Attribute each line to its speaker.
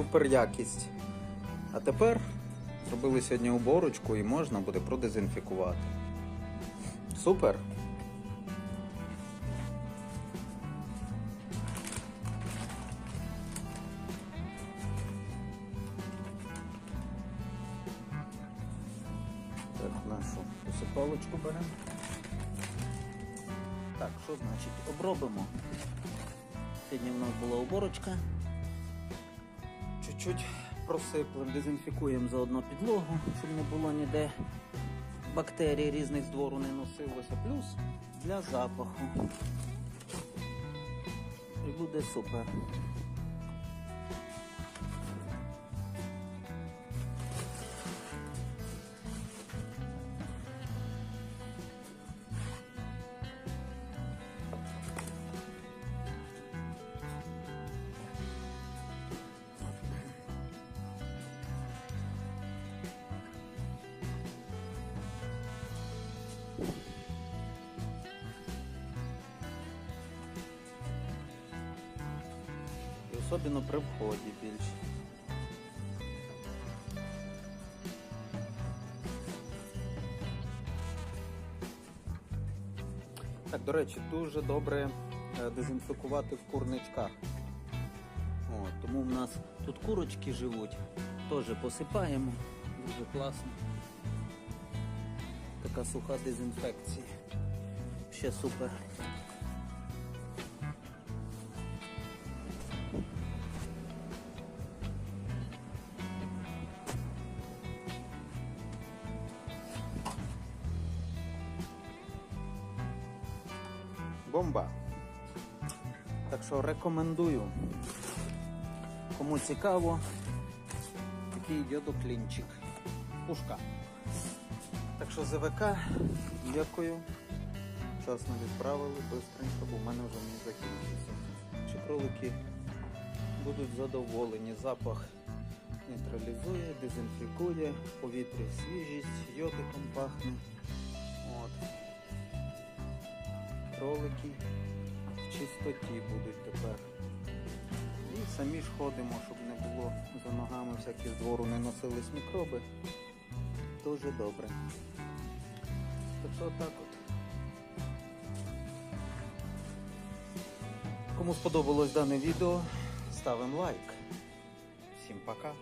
Speaker 1: супер якість. А тепер зробили сьогодні уборочку і можна буде продезінфікувати. Супер! Так, нашу посипалочку беремо. Так, що значить? Обробимо. Сьогодні в нас була уборочка. Чуть-чуть просиплемо, дезінфікуємо заодно підлогу, щоб не було ніде бактерій різних з двору не носилося. Плюс для запаху. І буде супер. Особливо при вході більше. Так, до речі, дуже добре е, дезінфікувати в курничках. О, тому в нас тут курочки живуть, теж посипаємо, дуже класно. Така суха дезінфекція. Ще супер. Бомба. Так що рекомендую. Кому цікаво, такий йодоклінчик. Пушка. Так що ЗВК, дякую. Вчасно відправили, бистренько, бо в мене вже не закінчився. Чи кролики будуть задоволені. Запах нейтралізує, дезінфікує, в повітрі свіжість, йодиком пахне. Кролики в чистоті будуть тепер. І самі ж ходимо, щоб не було за ногами всякі з двору не носились мікроби. Дуже добре. Так що отак от. Кому сподобалось дане відео, ставимо лайк. Всім пока.